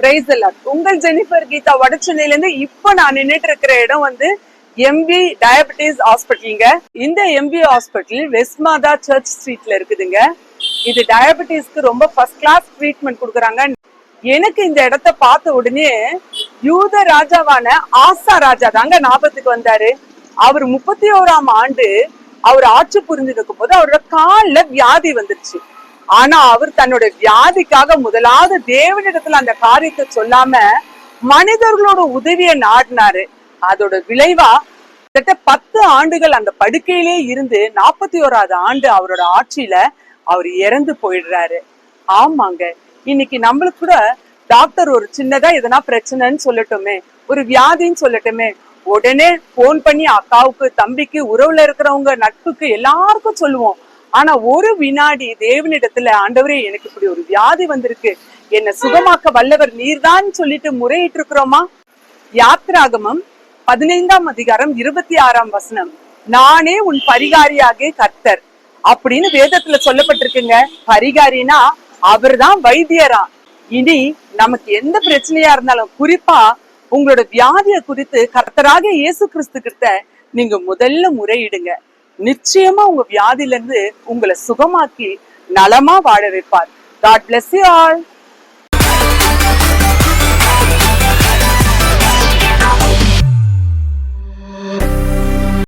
Price எல்லாம் உங்கள் Jennifer Geetha வடச்சென்னையில இருந்து இப்ப நான் நின்னுட்டு இருக்கிற இடம் வந்து எம்பி டயபெட்டிஸ் ஹாஸ்பிட்டலுங்க இந்த MV hospital west Mada church ஸ்ட்ரீட்ல இருக்குதுங்க. இது டயபெட்டிஸ்க்கு ரொம்ப ஃபர்ஸ்ட் கிளாஸ் ட்ரீட்மெண்ட் கொடுக்குறாங்க. எனக்கு இந்த இடத்த பார்த்த உடனே யூத ராஜாவான ஆசா ராஜா தாங்க ஞாபகத்துக்கு வந்தாரு. அவர் முப்பத்தி ஓராம் ஆண்டு அவர் ஆட்சி புரிஞ்சதுக்கு போது அவரோட கால்ல வியாதி வந்துருச்சு. ஆனா அவர் தன்னோட வியாதிக்காக முதலாவது தேவனிடத்துல அந்த காரியத்தை சொல்லாம மனிதர்களோட உதவியை நாடினாரு. அதோட விளைவா கிட்ட பத்து ஆண்டுகள் அந்த படுக்கையிலே இருந்து நாற்பத்தி ஓராவது ஆண்டு அவரோட ஆட்சியில அவர் இறந்து போயிடுறாரு. ஆமாங்க. இன்னைக்கு நம்மளுக்கு கூட டாக்டர் ஒரு சின்னதா எதனா பிரச்சனைன்னு சொல்லட்டுமே ஒரு வியாதின்னு சொல்லட்டுமே உடனே போன் பண்ணி அக்காவுக்கு தம்பிக்கு உறவுல இருக்கிறவங்க நட்புக்கு எல்லாருக்கும் சொல்லுவோம். ஆனா ஒரு வினாடி தேவனிடத்துல ஆண்டவரே எனக்கு இப்படி ஒரு வியாதி வந்திருக்கு. என்ன சுகமாக்க வல்லவர் நீர்தான் சொல்லிட்டு முறையிட்டு இருக்கிறோமா யாத்ராகமம் பதினைந்தாம் அதிகாரம் இருபத்தி ஆறாம் வசனம். நானே உன் பரிகாரியாக கர்த்தர். அப்படின்னு வேதத்துல சொல்லப்பட்டிருக்குங்க. பரிகாரினா அவர்தான் வைத்தியரா. இனி நமக்கு எந்த பிரச்சனையா இருந்தாலும் குறிப்பா உங்களோட வியாதிய குறித்து கர்த்தராக இயேசு கிறிஸ்து கிட்ட நீங்க முதல்ல முறையிடுங்க. நிச்சயமா உங்க வியாதியிலிருந்து உங்களை சுகமாக்கி நலமா வாழ வைப்பார். God bless you all